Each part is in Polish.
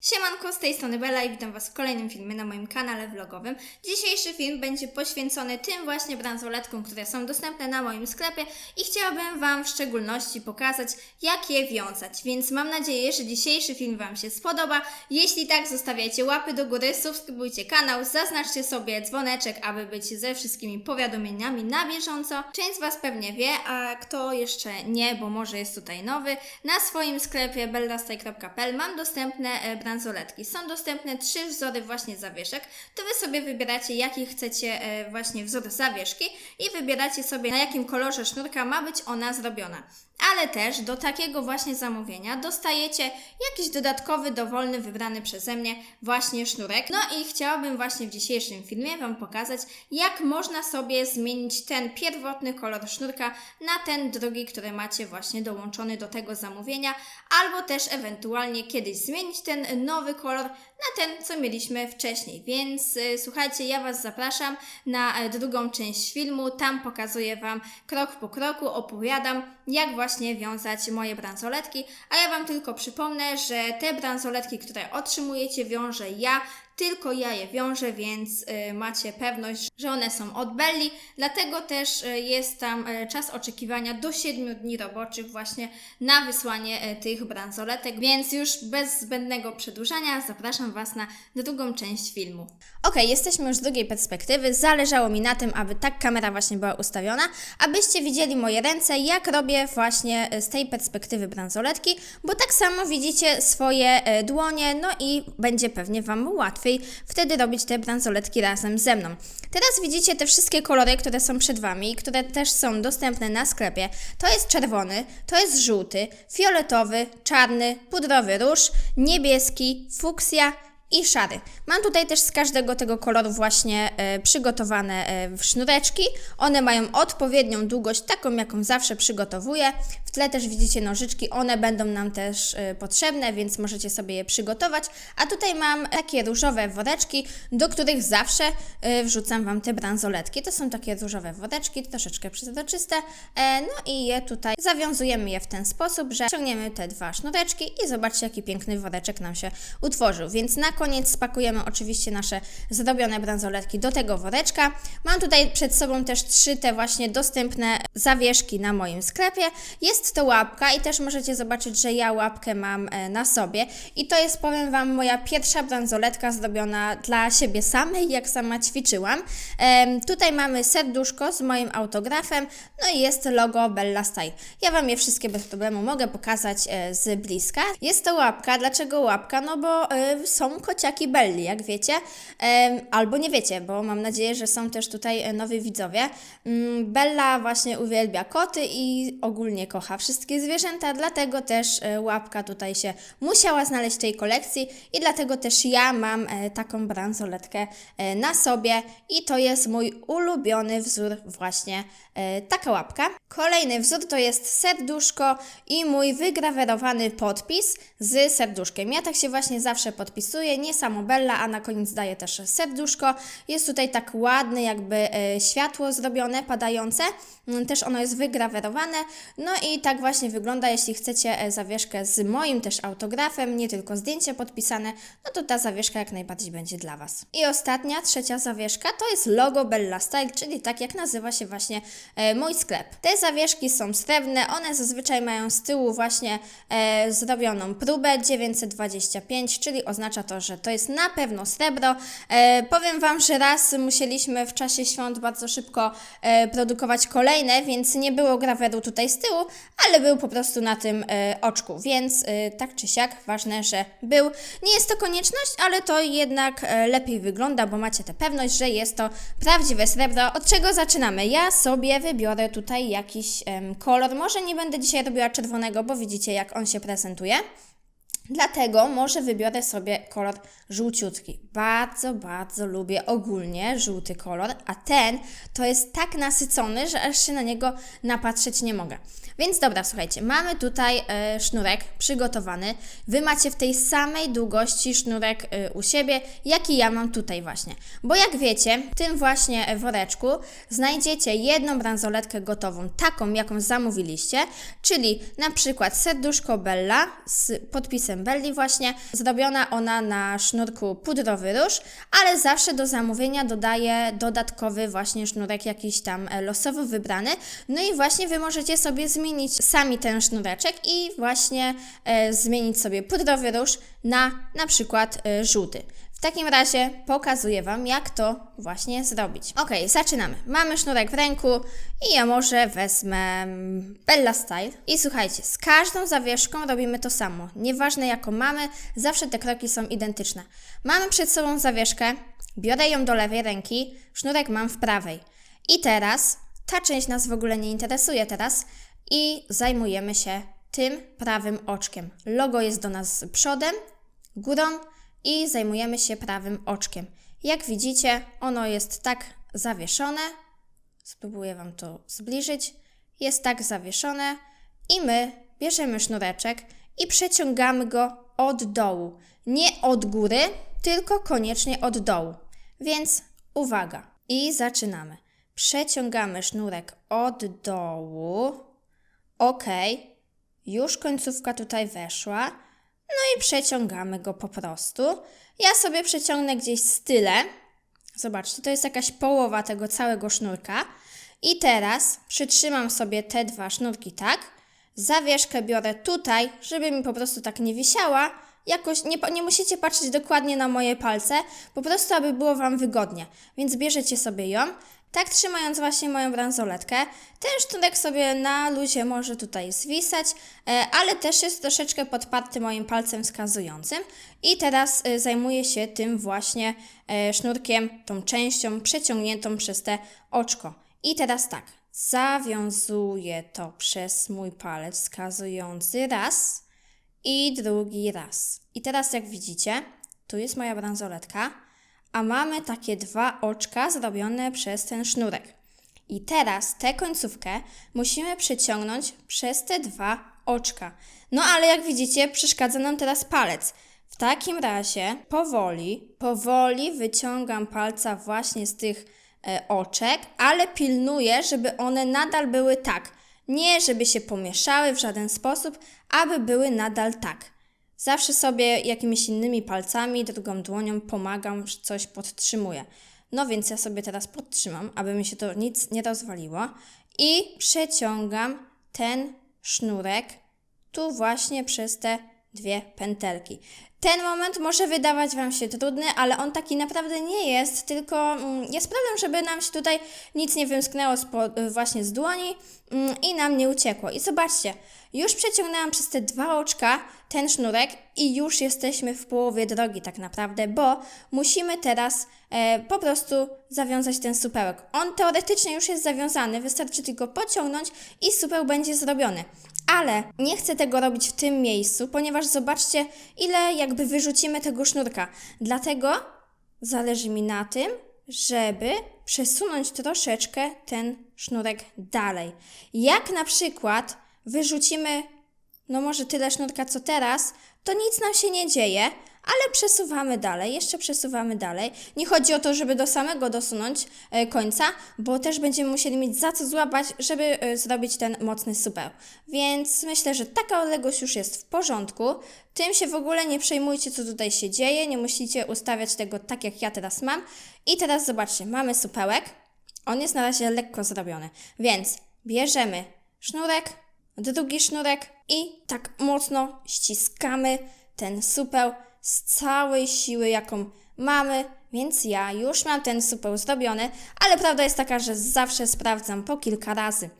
Siemanko, z tej strony Bella i witam Was w kolejnym filmie na moim kanale vlogowym. Dzisiejszy film będzie poświęcony tym właśnie bransoletkom, które są dostępne na moim sklepie i chciałabym Wam w szczególności pokazać, jak je wiązać. Więc mam nadzieję, że dzisiejszy film Wam się spodoba. Jeśli tak, zostawiajcie łapy do góry, subskrybujcie kanał, zaznaczcie sobie dzwoneczek, aby być ze wszystkimi powiadomieniami na bieżąco. Część z Was pewnie wie, a kto jeszcze nie, bo może jest tutaj nowy, na swoim sklepie bellastaj.pl mam dostępne e, bransoletki. Są dostępne trzy wzory właśnie zawieszek. To Wy sobie wybieracie, jaki chcecie e, właśnie wzór zawieszki i wybieracie sobie, na jakim kolorze sznurka ma być ona zrobiona. Ale też do takiego właśnie zamówienia dostajecie jakiś dodatkowy, dowolny, wybrany przeze mnie właśnie sznurek. No i chciałabym właśnie w dzisiejszym filmie Wam pokazać, jak można sobie zmienić ten pierwotny kolor sznurka na ten drugi, który macie właśnie dołączony do tego zamówienia, albo też ewentualnie kiedyś zmienić ten nowy kolor na ten, co mieliśmy wcześniej. Więc y, słuchajcie, ja Was zapraszam na e, drugą część filmu. Tam pokazuję Wam krok po kroku, opowiadam, jak właśnie wiązać moje bransoletki. A ja Wam tylko przypomnę, że te bransoletki, które otrzymujecie, wiążę ja. Tylko ja je wiążę, więc y, macie pewność, że one są od Belli. Dlatego też y, jest tam y, czas oczekiwania do 7 dni roboczych właśnie na wysłanie tych bransoletek. Więc już bez zbędnego przedłużania zapraszam Was na drugą część filmu. Ok, jesteśmy już z drugiej perspektywy. Zależało mi na tym, aby tak kamera właśnie była ustawiona, abyście widzieli moje ręce, jak robię właśnie z tej perspektywy bransoletki, bo tak samo widzicie swoje dłonie, no i będzie pewnie Wam łatwiej wtedy robić te bransoletki razem ze mną. Teraz widzicie te wszystkie kolory, które są przed Wami, które też są dostępne na sklepie. To jest czerwony, to jest żółty, fioletowy, czarny, pudrowy róż, niebieski, fuksja i szary. Mam tutaj też z każdego tego koloru właśnie e, przygotowane e, sznureczki. One mają odpowiednią długość, taką jaką zawsze przygotowuję. W tle też widzicie nożyczki, one będą nam też e, potrzebne, więc możecie sobie je przygotować. A tutaj mam takie różowe woreczki, do których zawsze e, wrzucam Wam te bransoletki. To są takie różowe woreczki, troszeczkę przezroczyste. E, no i je tutaj zawiązujemy je w ten sposób, że ciągniemy te dwa sznureczki i zobaczcie, jaki piękny woreczek nam się utworzył. Więc na koniec spakujemy oczywiście nasze zrobione bransoletki do tego woreczka. Mam tutaj przed sobą też trzy te właśnie dostępne zawieszki na moim sklepie. Jest to łapka i też możecie zobaczyć, że ja łapkę mam e, na sobie. I to jest, powiem Wam, moja pierwsza bransoletka zrobiona dla siebie samej, jak sama ćwiczyłam. Tutaj mamy serduszko z moim autografem, no i jest logo Bella Style. Ja Wam je wszystkie bez problemu mogę pokazać e, z bliska. Jest to łapka. Dlaczego łapka? No bo e, są kociaki Belli, jak wiecie. Albo nie wiecie, bo mam nadzieję, że są też tutaj e, nowi widzowie. Mm, Bella właśnie uwielbia koty i ogólnie kocha wszystkie zwierzęta, dlatego też e, łapka tutaj się musiała znaleźć w tej kolekcji i dlatego też ja mam e, taką bransoletkę na sobie i to jest mój ulubiony wzór właśnie taka łapka. Kolejny wzór to jest serduszko i mój wygrawerowany podpis z serduszkiem. Ja tak się właśnie zawsze podpisuję, nie samo Bella, a na koniec daję też serduszko. Jest tutaj tak ładne jakby e, światło zrobione, padające. Mm, Też ono jest wygrawerowane. No i tak właśnie wygląda, jeśli chcecie e, zawieszkę z moim też autografem, nie tylko zdjęcie podpisane, no to ta zawieszka jak najbardziej będzie dla Was. I ostatnia, trzecia zawieszka to jest logo Bella Style, czyli tak jak nazywa się właśnie e, mój sklep. Te zawieszki są srebrne, one zazwyczaj mają z tyłu właśnie zrobioną próbę 925, czyli oznacza to, że to jest na pewno srebro. E, powiem Wam, że raz musieliśmy w czasie świąt bardzo szybko e, produkować kolejne, więc nie było graweru tutaj z tyłu, ale był po prostu na tym e, oczku, więc e, tak czy siak ważne, że był. Nie jest to konieczność, ale to jednak e, lepiej wygląda, bo macie tę pewność, że jest to prawdziwe srebro. Od czego zaczynamy? Ja sobie wybiorę tutaj jakiś kolor. Może nie będę dzisiaj robiła czerwonego, bo widzicie jak on się prezentuje. Dlatego może wybiorę sobie kolor żółciutki. Bardzo, bardzo lubię ogólnie żółty kolor, a ten to jest tak nasycony, że aż się na niego napatrzeć nie mogę. Więc dobra, słuchajcie, mamy tutaj e, sznurek przygotowany. Wy macie w tej samej długości sznurek e, u siebie, jaki ja mam tutaj właśnie. Bo jak wiecie, w tym właśnie e, woreczku znajdziecie jedną bransoletkę gotową, taką jaką zamówiliście, czyli na przykład serduszko Bella z podpisem Belli właśnie. Zrobiona ona na sznurku pudrowy róż, ale zawsze do zamówienia dodaję dodatkowy właśnie sznurek jakiś tam e, losowo wybrany. No i właśnie Wy możecie sobie zmienić sami ten sznureczek i właśnie e, zmienić sobie pudrowy róż na na przykład e, żółty. W takim razie pokazuję Wam, jak to właśnie zrobić. Ok, zaczynamy. Mamy sznurek w ręku i ja może wezmę mm, Bella Style. I słuchajcie, z każdą zawieszką robimy to samo. Nieważne jaką mamy, zawsze te kroki są identyczne. Mamy przed sobą zawieszkę, biorę ją do lewej ręki, sznurek mam w prawej. I teraz, ta część nas w ogóle nie interesuje teraz i zajmujemy się tym prawym oczkiem. Logo jest do nas przodem, górą, i zajmujemy się prawym oczkiem. Jak widzicie, ono jest tak zawieszone. Spróbuję Wam to zbliżyć. Jest tak zawieszone i my bierzemy sznureczek i przeciągamy go od dołu. Nie od góry, tylko koniecznie od dołu. Więc uwaga i zaczynamy. Przeciągamy sznurek od dołu. Ok, już końcówka tutaj weszła. No i przeciągamy go po prostu. Ja sobie przeciągnę gdzieś z tyle. Zobaczcie, to jest jakaś połowa tego całego sznurka. I teraz przytrzymam sobie te dwa sznurki tak. Zawieszkę biorę tutaj, żeby mi po prostu tak nie wisiała. Jakoś nie, nie musicie patrzeć dokładnie na moje palce, po prostu aby było Wam wygodnie. Więc bierzecie sobie ją, tak trzymając właśnie moją bransoletkę, ten sztunek sobie na luzie może tutaj zwisać, e, ale też jest troszeczkę podparty moim palcem wskazującym. I teraz e, zajmuję się tym właśnie e, sznurkiem, tą częścią przeciągniętą przez te oczko. I teraz tak, zawiązuję to przez mój palec wskazujący raz i drugi raz. I teraz jak widzicie, tu jest moja bransoletka a mamy takie dwa oczka zrobione przez ten sznurek. I teraz tę końcówkę musimy przeciągnąć przez te dwa oczka. No ale jak widzicie, przeszkadza nam teraz palec. W takim razie powoli, powoli wyciągam palca właśnie z tych e, oczek, ale pilnuję, żeby one nadal były tak. Nie, żeby się pomieszały w żaden sposób, aby były nadal tak. Zawsze sobie jakimiś innymi palcami, drugą dłonią pomagam, coś podtrzymuję. No więc ja sobie teraz podtrzymam, aby mi się to nic nie rozwaliło i przeciągam ten sznurek tu właśnie przez te dwie pętelki. Ten moment może wydawać Wam się trudny, ale on taki naprawdę nie jest, tylko mm, jest problem, żeby nam się tutaj nic nie wymsknęło właśnie z dłoni mm, i nam nie uciekło. I zobaczcie, już przeciągnęłam przez te dwa oczka ten sznurek i już jesteśmy w połowie drogi tak naprawdę, bo musimy teraz e, po prostu zawiązać ten supełek. On teoretycznie już jest zawiązany, wystarczy tylko pociągnąć i supeł będzie zrobiony. Ale nie chcę tego robić w tym miejscu, ponieważ zobaczcie, ile jakby wyrzucimy tego sznurka. Dlatego zależy mi na tym, żeby przesunąć troszeczkę ten sznurek dalej. Jak na przykład wyrzucimy, no może tyle sznurka co teraz, to nic nam się nie dzieje, ale przesuwamy dalej, jeszcze przesuwamy dalej. Nie chodzi o to, żeby do samego dosunąć e, końca, bo też będziemy musieli mieć za co złapać, żeby e, zrobić ten mocny supeł. Więc myślę, że taka odległość już jest w porządku. Tym się w ogóle nie przejmujcie, co tutaj się dzieje, nie musicie ustawiać tego tak, jak ja teraz mam. I teraz zobaczcie, mamy supełek. On jest na razie lekko zrobiony, więc bierzemy sznurek, drugi sznurek i tak mocno ściskamy ten supeł z całej siły, jaką mamy, więc ja już mam ten supeł zrobiony, ale prawda jest taka, że zawsze sprawdzam po kilka razy.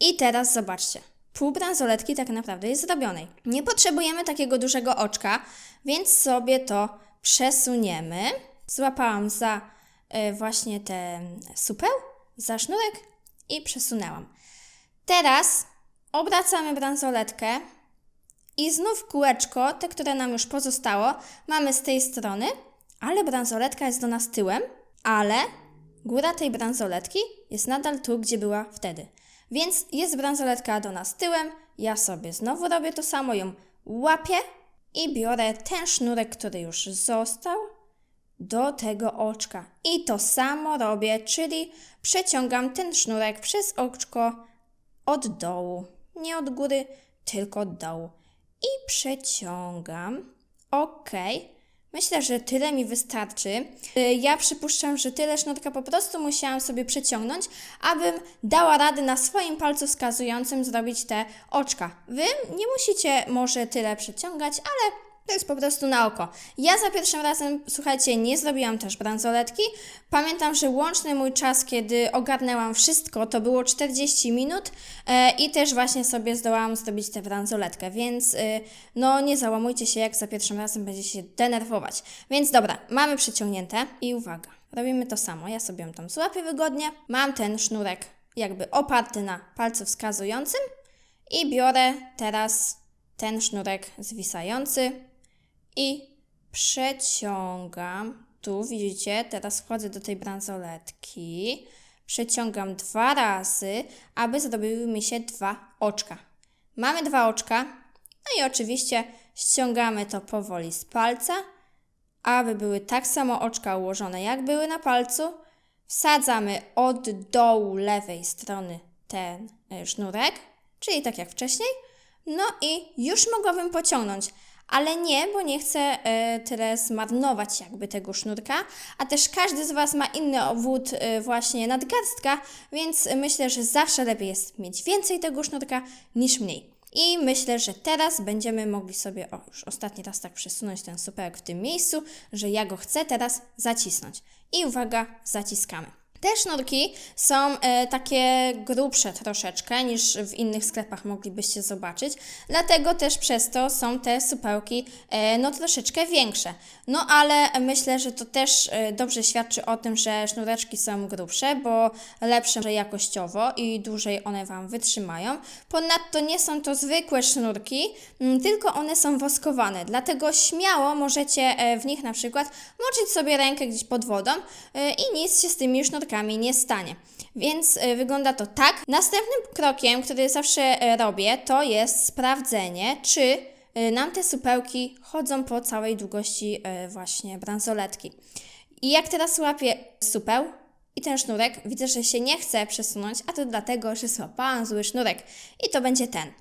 I teraz zobaczcie. Pół bransoletki tak naprawdę jest zrobionej. Nie potrzebujemy takiego dużego oczka, więc sobie to przesuniemy. Złapałam za y, właśnie ten supeł, za sznurek i przesunęłam. Teraz obracamy bransoletkę i znów kółeczko, te, które nam już pozostało, mamy z tej strony, ale bransoletka jest do nas tyłem, ale góra tej bransoletki jest nadal tu, gdzie była wtedy. Więc jest bransoletka do nas tyłem, ja sobie znowu robię to samo, ją łapię i biorę ten sznurek, który już został, do tego oczka. I to samo robię, czyli przeciągam ten sznurek przez oczko od dołu. Nie od góry, tylko od dołu i przeciągam. Ok. Myślę, że tyle mi wystarczy. Y, Ja przypuszczam, że tyle sznurka po prostu musiałam sobie przeciągnąć, abym dała radę na swoim palcu wskazującym zrobić te oczka. Wy nie musicie może tyle przeciągać, ale to jest po prostu na oko. Ja za pierwszym razem, słuchajcie, nie zrobiłam też bransoletki. Pamiętam, że łączny mój czas, kiedy ogarnęłam wszystko, to było 40 minut e, i też właśnie sobie zdołałam zrobić tę bransoletkę, więc e, no nie załamujcie się, jak za pierwszym razem będziecie się denerwować. Więc dobra, mamy przyciągnięte i uwaga, robimy to samo. Ja sobie ją tam złapię wygodnie. Mam ten sznurek jakby oparty na palcu wskazującym i biorę teraz ten sznurek zwisający i przeciągam. Tu widzicie, teraz wchodzę do tej bransoletki. Przeciągam dwa razy, aby zrobiły mi się dwa oczka. Mamy dwa oczka. No i oczywiście ściągamy to powoli z palca, aby były tak samo oczka ułożone, jak były na palcu. Wsadzamy od dołu lewej strony ten y, sznurek, czyli tak jak wcześniej. No i już mogłabym pociągnąć, ale nie, bo nie chcę e, tyle zmarnować jakby tego sznurka, a też każdy z Was ma inny obwód e, właśnie nadgarstka, więc myślę, że zawsze lepiej jest mieć więcej tego sznurka niż mniej. I myślę, że teraz będziemy mogli sobie, o już ostatni raz tak przesunąć ten supełek w tym miejscu, że ja go chcę teraz zacisnąć. I uwaga, zaciskamy. Te sznurki są e, takie grubsze troszeczkę niż w innych sklepach moglibyście zobaczyć, dlatego też przez to są te supełki e, no troszeczkę większe. No ale myślę, że to też e, dobrze świadczy o tym, że sznureczki są grubsze, bo lepsze jakościowo i dłużej one Wam wytrzymają. Ponadto nie są to zwykłe sznurki, mm, tylko one są woskowane, dlatego śmiało możecie e, w nich na przykład moczyć sobie rękę gdzieś pod wodą e, i nic się z tymi sznurkami nie stanie. Więc e, wygląda to tak. Następnym krokiem, który zawsze e, robię, to jest sprawdzenie, czy e, nam te supełki chodzą po całej długości e, właśnie bransoletki. I jak teraz łapię supeł i ten sznurek, widzę, że się nie chce przesunąć, a to dlatego, że złapałam zły sznurek. I to będzie ten.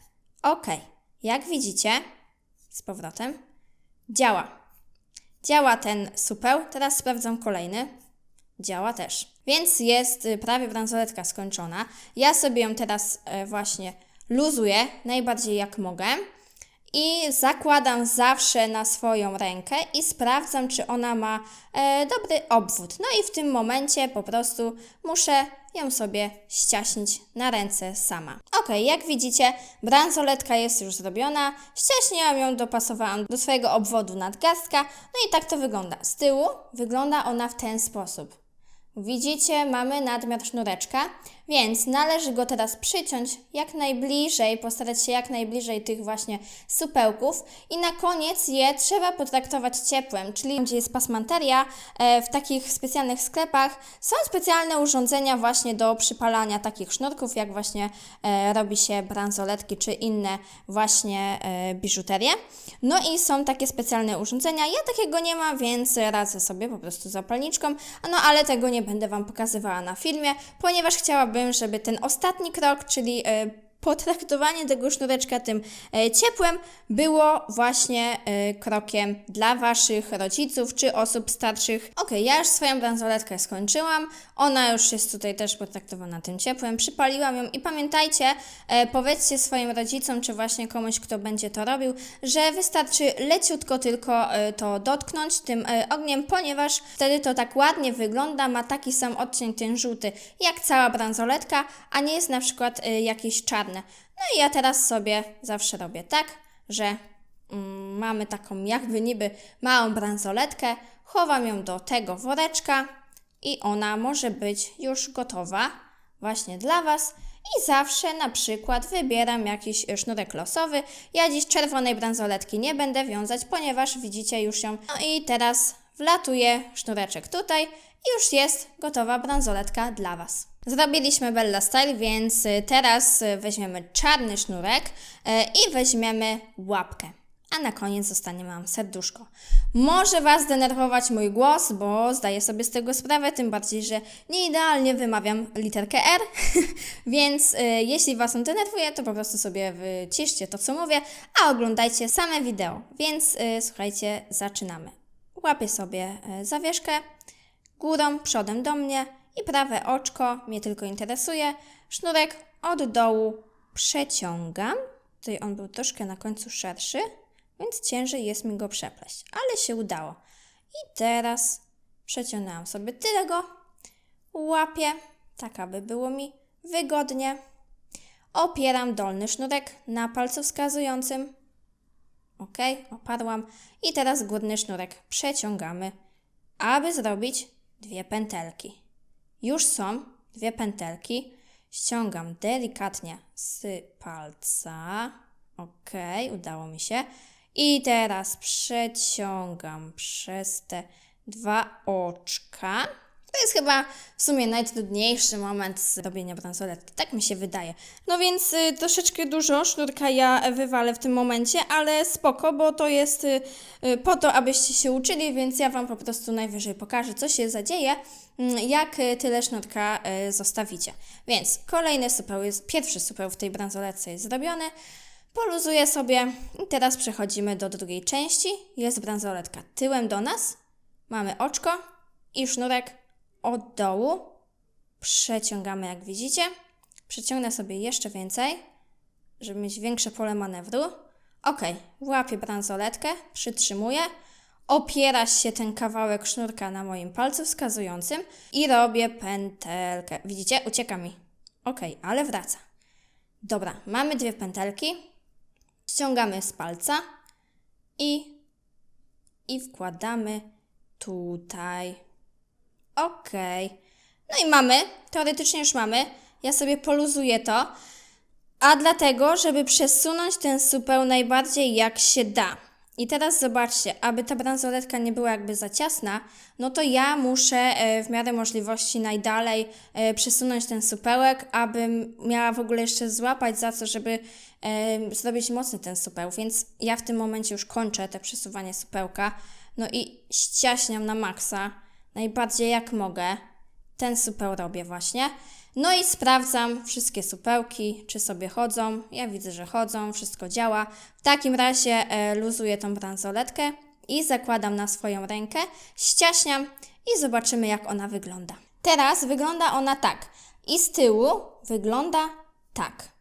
Ok, jak widzicie, z powrotem, działa. Działa ten supeł. Teraz sprawdzam kolejny. Działa też. Więc jest y, prawie bransoletka skończona. Ja sobie ją teraz e, właśnie luzuję najbardziej jak mogę i zakładam zawsze na swoją rękę i sprawdzam, czy ona ma e, dobry obwód. No i w tym momencie po prostu muszę ją sobie ściaśnić na ręce sama. Ok, jak widzicie, bransoletka jest już zrobiona. Ściaśniłam ją, dopasowałam do swojego obwodu nadgarstka. No i tak to wygląda. Z tyłu wygląda ona w ten sposób. Widzicie, mamy nadmiar sznureczka, więc należy go teraz przyciąć jak najbliżej, postarać się jak najbliżej tych właśnie supełków i na koniec je trzeba potraktować ciepłem, czyli gdzie jest pasmanteria, e, w takich specjalnych sklepach są specjalne urządzenia właśnie do przypalania takich sznurków, jak właśnie e, robi się bransoletki czy inne właśnie e, biżuterie. No i są takie specjalne urządzenia, ja takiego nie mam, więc radzę sobie po prostu zapalniczką, no ale tego nie będę Wam pokazywała na filmie, ponieważ chciałabym, żeby ten ostatni krok, czyli e, potraktowanie tego sznureczka tym e, ciepłem było właśnie e, krokiem dla Waszych rodziców czy osób starszych. Ok, ja już swoją bransoletkę skończyłam, ona już jest tutaj też potraktowana tym ciepłem, przypaliłam ją i pamiętajcie, e, powiedzcie swoim rodzicom czy właśnie komuś, kto będzie to robił, że wystarczy leciutko tylko to dotknąć tym ogniem, ponieważ wtedy to tak ładnie wygląda, ma taki sam odcień ten żółty jak cała bransoletka, a nie jest na przykład jakiś czarny. No i ja teraz sobie zawsze robię tak, że mm, mamy taką jakby niby małą bransoletkę, chowam ją do tego woreczka i ona może być już gotowa właśnie dla Was. I zawsze na przykład wybieram jakiś sznurek losowy. Ja dziś czerwonej bransoletki nie będę wiązać, ponieważ widzicie już ją. No i teraz wlatuję sznureczek tutaj i już jest gotowa bransoletka dla Was. Zrobiliśmy Bella Style, więc y, teraz y, weźmiemy czarny sznurek y, i weźmiemy łapkę. a na koniec zostanie mam serduszko. Może Was denerwować mój głos, bo zdaję sobie z tego sprawę, tym bardziej, że nie idealnie wymawiam literkę R, więc jeśli Was on denerwuje, to po prostu sobie wyciszcie to, co mówię, a oglądajcie same wideo. Więc słuchajcie, zaczynamy. Łapię sobie zawieszkę górą, przodem do mnie i prawe oczko mnie tylko interesuje. Sznurek od dołu przeciągam. Tutaj on był troszkę na końcu szerszy, więc ciężej jest mi go przepleść, ale się udało. I teraz przeciągnęłam sobie tyle go, łapię, tak aby było mi wygodnie. Opieram dolny sznurek na palcu wskazującym. Ok, oparłam. I teraz górny sznurek przeciągamy, aby zrobić dwie pętelki. Już są dwie pętelki. Ściągam delikatnie z palca. Ok, udało mi się. I teraz przeciągam przez te dwa oczka. To jest chyba w sumie najtrudniejszy moment z robienia bransoletki. Tak mi się wydaje. No więc y, troszeczkę dużo sznurka ja wywalę w tym momencie, ale spoko, bo to jest y, y, po to, abyście się uczyli, więc ja Wam po prostu najwyżej pokażę, co się zadzieje, jak y, tyle sznurka y, zostawicie. Więc kolejny supeł jest, pierwszy supeł w tej bransoletce jest zrobiony. Poluzuję sobie i teraz przechodzimy do drugiej części. Jest bransoletka tyłem do nas. Mamy oczko i sznurek od dołu. Przeciągamy, jak widzicie. Przeciągnę sobie jeszcze więcej, żeby mieć większe pole manewru. Ok, łapię bransoletkę, przytrzymuję. Opiera się ten kawałek sznurka na moim palcu wskazującym i robię pętelkę. Widzicie? Ucieka mi. Ok, ale wraca. Dobra, mamy dwie pętelki. Ściągamy z palca i, i wkładamy tutaj. Ok. No i mamy, teoretycznie już mamy. Ja sobie poluzuję to, a dlatego, żeby przesunąć ten supeł najbardziej jak się da. I teraz zobaczcie, aby ta bransoletka nie była jakby za ciasna, no to ja muszę e, w miarę możliwości najdalej e, przesunąć ten supełek, abym miała w ogóle jeszcze złapać za co, żeby e, zrobić mocny ten supeł. Więc ja w tym momencie już kończę te przesuwanie supełka. No i ściaśniam na maksa, najbardziej jak mogę. Ten supeł robię właśnie. No i sprawdzam wszystkie supełki, czy sobie chodzą. Ja widzę, że chodzą, wszystko działa. W takim razie e, luzuję tą bransoletkę i zakładam na swoją rękę, ściaśniam i zobaczymy, jak ona wygląda. Teraz wygląda ona tak. I z tyłu wygląda tak.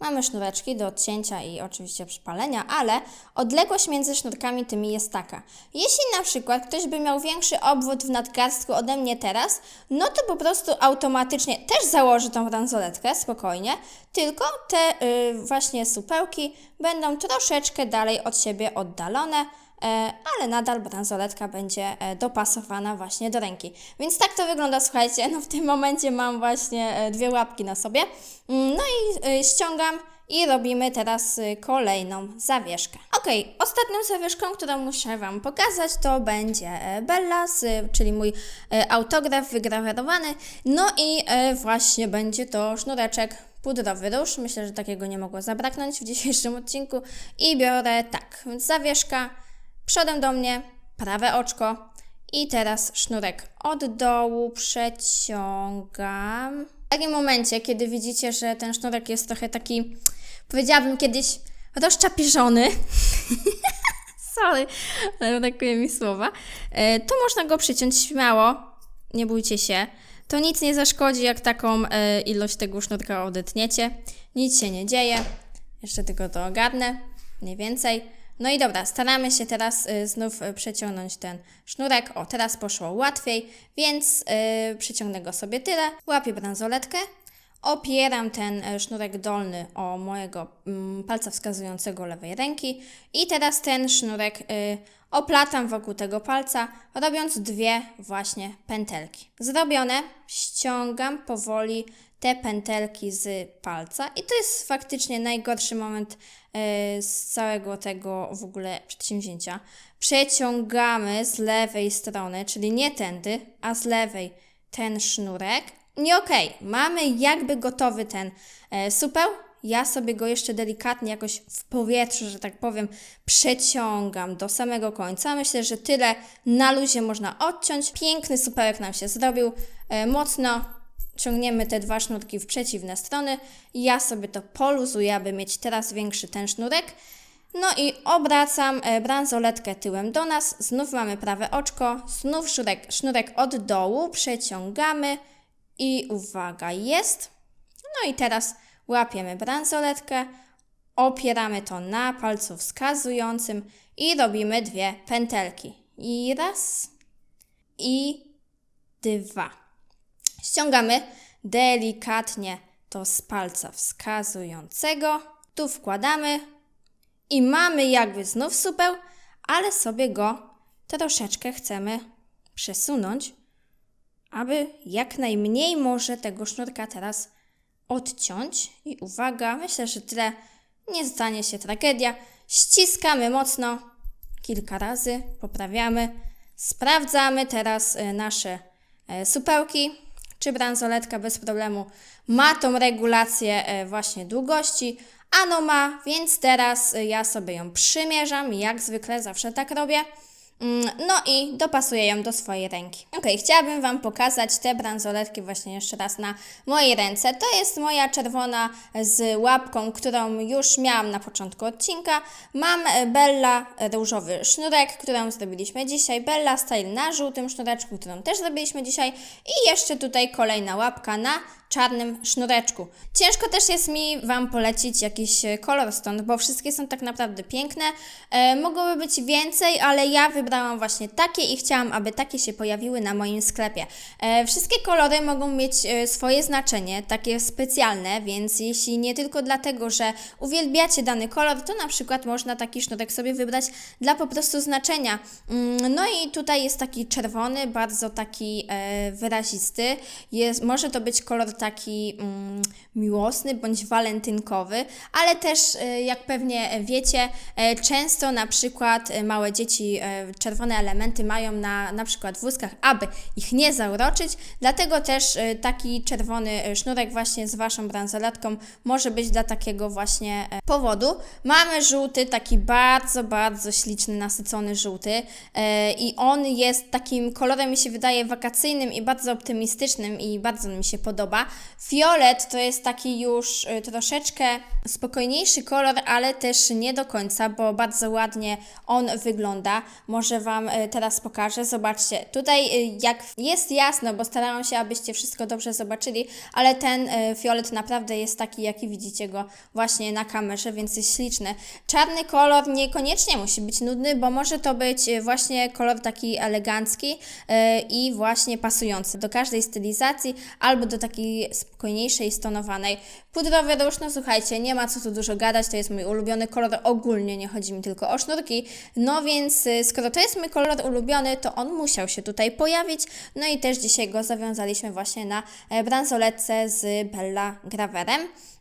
Mamy sznureczki do odcięcia i oczywiście przypalenia, ale odległość między sznurkami tymi jest taka. Jeśli na przykład ktoś by miał większy obwód w nadgarstku ode mnie teraz, no to po prostu automatycznie też założy tą bransoletkę, spokojnie, tylko te y, właśnie supełki będą troszeczkę dalej od siebie oddalone, ale nadal bransoletka będzie e, dopasowana właśnie do ręki. Więc tak to wygląda, słuchajcie, no w tym momencie mam właśnie e, dwie łapki na sobie. Mm, No i e, ściągam i robimy teraz e, kolejną zawieszkę. Ok, ostatnią zawieszką, którą muszę Wam pokazać, to będzie e, Bella, z, czyli mój e, autograf wygrawerowany. No i e, właśnie będzie to sznureczek pudrowy róż. Myślę, że takiego nie mogło zabraknąć w dzisiejszym odcinku. I biorę tak, zawieszka, przodem do mnie, prawe oczko i teraz sznurek od dołu przeciągam. W takim momencie, kiedy widzicie, że ten sznurek jest trochę taki, powiedziałabym kiedyś, rozczapiżony, sorry, ale brakuje mi słowa, e, to można go przyciąć śmiało, nie bójcie się. To nic nie zaszkodzi, jak taką e, ilość tego sznurka odetniecie. Nic się nie dzieje. Jeszcze tylko to ogarnę, mniej więcej. No i dobra, staramy się teraz y, znów y, przeciągnąć ten sznurek. O, teraz poszło łatwiej, więc y, przyciągnę go sobie tyle. Łapię bransoletkę, opieram ten y, sznurek dolny o mojego mm, palca wskazującego lewej ręki i teraz ten sznurek y, oplatam wokół tego palca, robiąc dwie właśnie pętelki. Zrobione, ściągam powoli te pętelki z palca i to jest faktycznie najgorszy moment z całego tego w ogóle przedsięwzięcia. Przeciągamy z lewej strony, czyli nie tędy, a z lewej ten sznurek. Nie okej, mamy jakby gotowy ten e, supeł, Ja sobie go jeszcze delikatnie jakoś w powietrzu, że tak powiem, przeciągam do samego końca. Myślę, że tyle na luzie można odciąć. Piękny superek nam się zrobił. E, mocno ciągniemy te dwa sznurki w przeciwne strony. Ja sobie to poluzuję, aby mieć teraz większy ten sznurek. No i obracam e, bransoletkę tyłem do nas. Znów mamy prawe oczko. Znów sznurek, sznurek od dołu. Przeciągamy. I uwaga, jest. No i teraz łapiemy bransoletkę, opieramy to na palcu wskazującym i robimy dwie pętelki. I raz, i dwa. Ściągamy delikatnie to z palca wskazującego. Tu wkładamy i mamy jakby znów supeł, ale sobie go troszeczkę chcemy przesunąć, aby jak najmniej może tego sznurka teraz odciąć. I uwaga, myślę, że tyle nie stanie się tragedia. Ściskamy mocno kilka razy, poprawiamy. Sprawdzamy teraz e, nasze e, supełki, czy bransoletka bez problemu ma tą regulację e, właśnie długości. Ano ma, więc teraz e, ja sobie ją przymierzam, jak zwykle zawsze tak robię. Mm, No i dopasuję ją do swojej ręki. Ok, chciałabym Wam pokazać te bransoletki właśnie jeszcze raz na mojej ręce. To jest moja czerwona z łapką, którą już miałam na początku odcinka. Mam e, Bella różowy sznurek, którą zrobiliśmy dzisiaj. Bella Style na żółtym sznureczku, którą też zrobiliśmy dzisiaj. I jeszcze tutaj kolejna łapka na czarnym sznureczku. Ciężko też jest mi Wam polecić jakiś e, kolor stąd, bo wszystkie są tak naprawdę piękne. E, mogłoby być więcej, ale ja wybrałam właśnie takie i chciałam, aby takie się pojawiły na moim sklepie. E, wszystkie kolory mogą mieć e, swoje znaczenie, takie specjalne, więc jeśli nie tylko dlatego, że uwielbiacie dany kolor, to na przykład można taki sznurek sobie wybrać dla po prostu znaczenia. Mm, No i tutaj jest taki czerwony, bardzo taki e, wyrazisty. Jest, może to być kolor taki mm, miłosny bądź walentynkowy, ale też e, jak pewnie wiecie, e, często na przykład e, małe dzieci czerwone elementy mają na, na przykład w łuskach, aby ich nie zauroczyć, dlatego też taki czerwony sznurek właśnie z Waszą bransoletką może być dla takiego właśnie powodu. Mamy żółty, taki bardzo, bardzo śliczny, nasycony żółty i on jest takim kolorem, mi się wydaje, wakacyjnym i bardzo optymistycznym i bardzo mi się podoba. Fiolet to jest taki już e, troszeczkę spokojniejszy kolor, ale też nie do końca, bo bardzo ładnie on wygląda. Może Wam e, teraz pokażę. Zobaczcie, tutaj e, jak jest jasno, bo starałam się, abyście wszystko dobrze zobaczyli, ale ten fiolet naprawdę jest taki, jaki widzicie go właśnie na kamerze, więc jest śliczny. Czarny kolor niekoniecznie musi być nudny, bo może to być właśnie kolor taki elegancki i właśnie pasujący do każdej stylizacji albo do takiej spokojniejszej, stonowanej. Pudrowy róż, no słuchajcie, nie ma co tu dużo gadać, to jest mój ulubiony kolor ogólnie, nie chodzi mi tylko o sznurki, no więc y, skoro to jest mój kolor ulubiony, to on musiał się tutaj pojawić, no i też dzisiaj go zawiązaliśmy właśnie na e, bransoletce z Bella Graverem.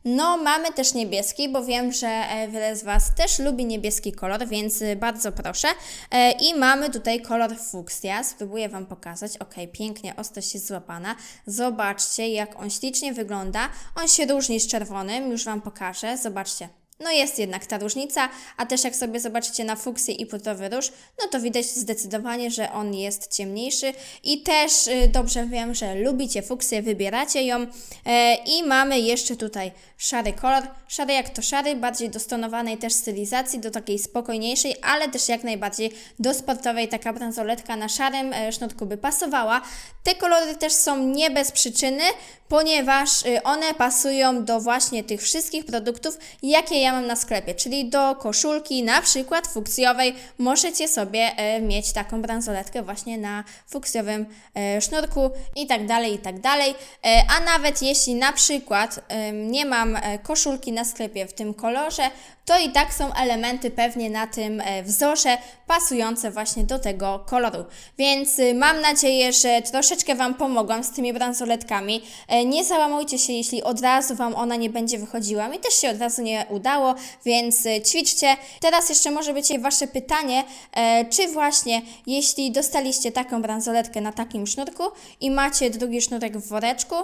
No, mamy też niebieski, bo wiem, że e, wiele z Was też lubi niebieski kolor, więc y, bardzo proszę. E, I mamy tutaj kolor fuksja. Spróbuję Wam pokazać. Ok, pięknie, ostrość jest złapana. Zobaczcie, jak on ślicznie wygląda. On się różni z czerwonym, już Wam pokażę. Zobaczcie. No jest jednak ta różnica, a też jak sobie zobaczycie na fuksję i pudrowy róż, no to widać zdecydowanie, że on jest ciemniejszy i też y, dobrze wiem, że lubicie fuksję, wybieracie ją e, i mamy jeszcze tutaj szary kolor, szary jak to szary, bardziej do stonowanej też stylizacji, do takiej spokojniejszej, ale też jak najbardziej do sportowej, taka bransoletka na szarym e, sznurku by pasowała. Te kolory też są nie bez przyczyny, ponieważ y, one pasują do właśnie tych wszystkich produktów, jakie ja mam na sklepie, czyli do koszulki, na przykład fuksjowej, możecie sobie e, mieć taką bransoletkę właśnie na fuksjowym e, sznurku i tak dalej, i tak dalej. E, a nawet jeśli na przykład nie mam koszulki na sklepie w tym kolorze, to i tak są elementy pewnie na tym e, wzorze pasujące właśnie do tego koloru. Więc y, mam nadzieję, że troszeczkę Wam pomogłam z tymi bransoletkami. E, Nie załamujcie się, jeśli od razu Wam ona nie będzie wychodziła. Mi też się od razu nie udało, więc y, ćwiczcie. Teraz jeszcze może być Wasze pytanie, e, czy właśnie jeśli dostaliście taką bransoletkę na takim sznurku i macie drugi sznurek w woreczku,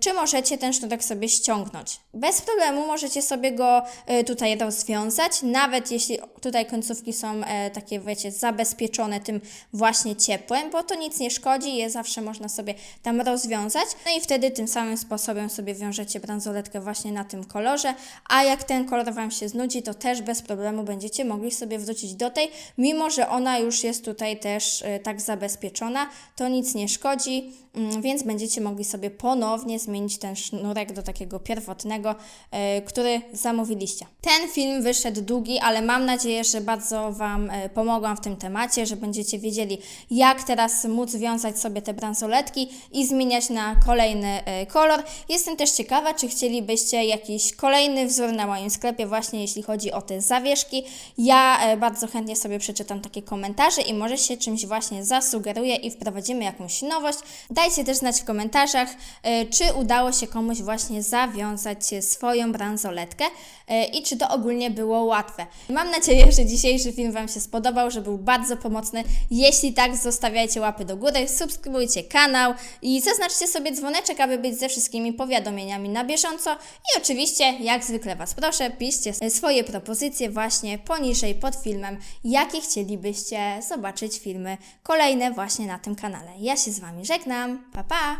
czy możecie ten sznurek sobie ściągnąć. Bez problemu możecie sobie go y, tutaj rozwiązać, nawet jeśli tutaj końcówki są e, takie, wiecie, zabezpieczone tym właśnie ciepłem, bo to nic nie szkodzi, je zawsze można sobie tam rozwiązać. No i wtedy tym samym sposobem sobie wiążecie bransoletkę właśnie na tym kolorze, a jak ten kolor Wam się znudzi, to też bez problemu będziecie mogli sobie wrócić do tej, mimo że ona już jest tutaj też e, tak zabezpieczona, to nic nie szkodzi, mm, więc będziecie mogli sobie ponownie zmienić ten sznurek do takiego pierwotnego, e, który zamówiliście. Ten film wyszedł długi, ale mam nadzieję, że bardzo Wam e, pomogłam w tym temacie, że będziecie wiedzieli, jak teraz móc wiązać sobie te bransoletki i zmieniać na kolejny e, kolor. Jestem też ciekawa, czy chcielibyście jakiś kolejny wzór na moim sklepie, właśnie jeśli chodzi o te zawieszki. Ja e, bardzo chętnie sobie przeczytam takie komentarze i może się czymś właśnie zasugeruję i wprowadzimy jakąś nowość. Dajcie też znać w komentarzach, czy udało się komuś właśnie zawiązać swoją bransoletkę i czy to ogólnie było łatwe. Mam nadzieję, że dzisiejszy film Wam się spodobał, że był bardzo pomocny. Jeśli tak, zostawiajcie łapy do góry, subskrybujcie kanał i zaznaczcie sobie dzwoneczek, aby być ze wszystkimi powiadomieniami na bieżąco. I oczywiście, jak zwykle Was proszę, piszcie swoje propozycje właśnie poniżej pod filmem, jakie chcielibyście zobaczyć filmy kolejne właśnie na tym kanale. Ja się z Wami żegnam. Pa pa!